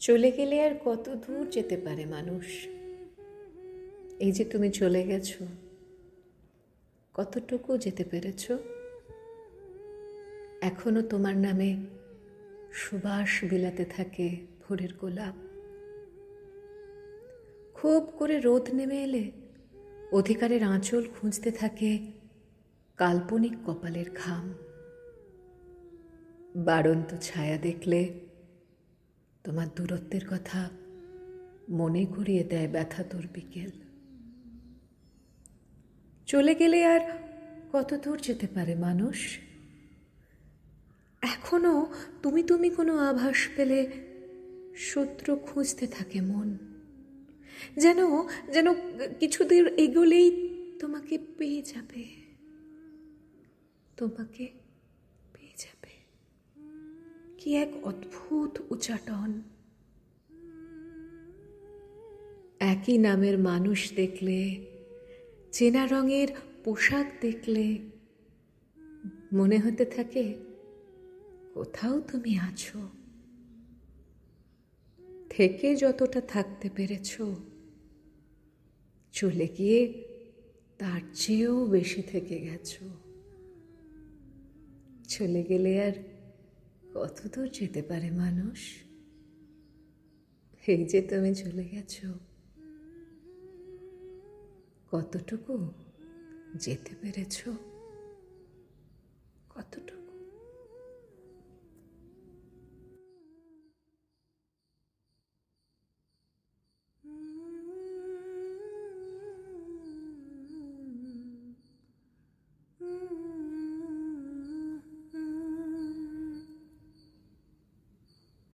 চলে গেলে আর কত দূর যেতে পারে মানুষ? এই যে তুমি চলে গেছো, কতটুকু যেতে পেরেছ? এখনও তোমার নামে সুবাস বিলাতে থাকে ভোরের গোলাপ। খুব করে রোদ নেমে এলে অধিকারের আঁচল খুঁজতে থাকে কাল্পনিক কপালের ঘাম বাড়ন্ত ছায়া দেখলে তোমার দূরত্বের কথা মনে করিয়ে দেয় ব্যথা তোর বিকেল। চলে গেলে আর কত দূর যেতে পারে মানুষ? এখনও তুমি তুমি কোনো আভাস পেলে শত্রু খুঁজতে থাকে মন। যেন যেন কিছুদিন এগোলেই তোমাকে পেয়ে যাবে। তোমাকে পেয়ে যাবে। কি এক অদ্ভুত উচাটন একই নামের মানুষ দেখলে, চেনা রঙের পোশাক দেখলে মনে হতে থাকে, কোথাও তুমি আছো? থেকে যতটা থাকতে পেরেছ, চলে গিয়ে তার চেয়েও বেশি থেকে গেছো। চলে গেলে আর কত দূর যেতে পারে মানুষ? এই যে তুমি চলে গেছ কতটুকু যেতে পেরেছ?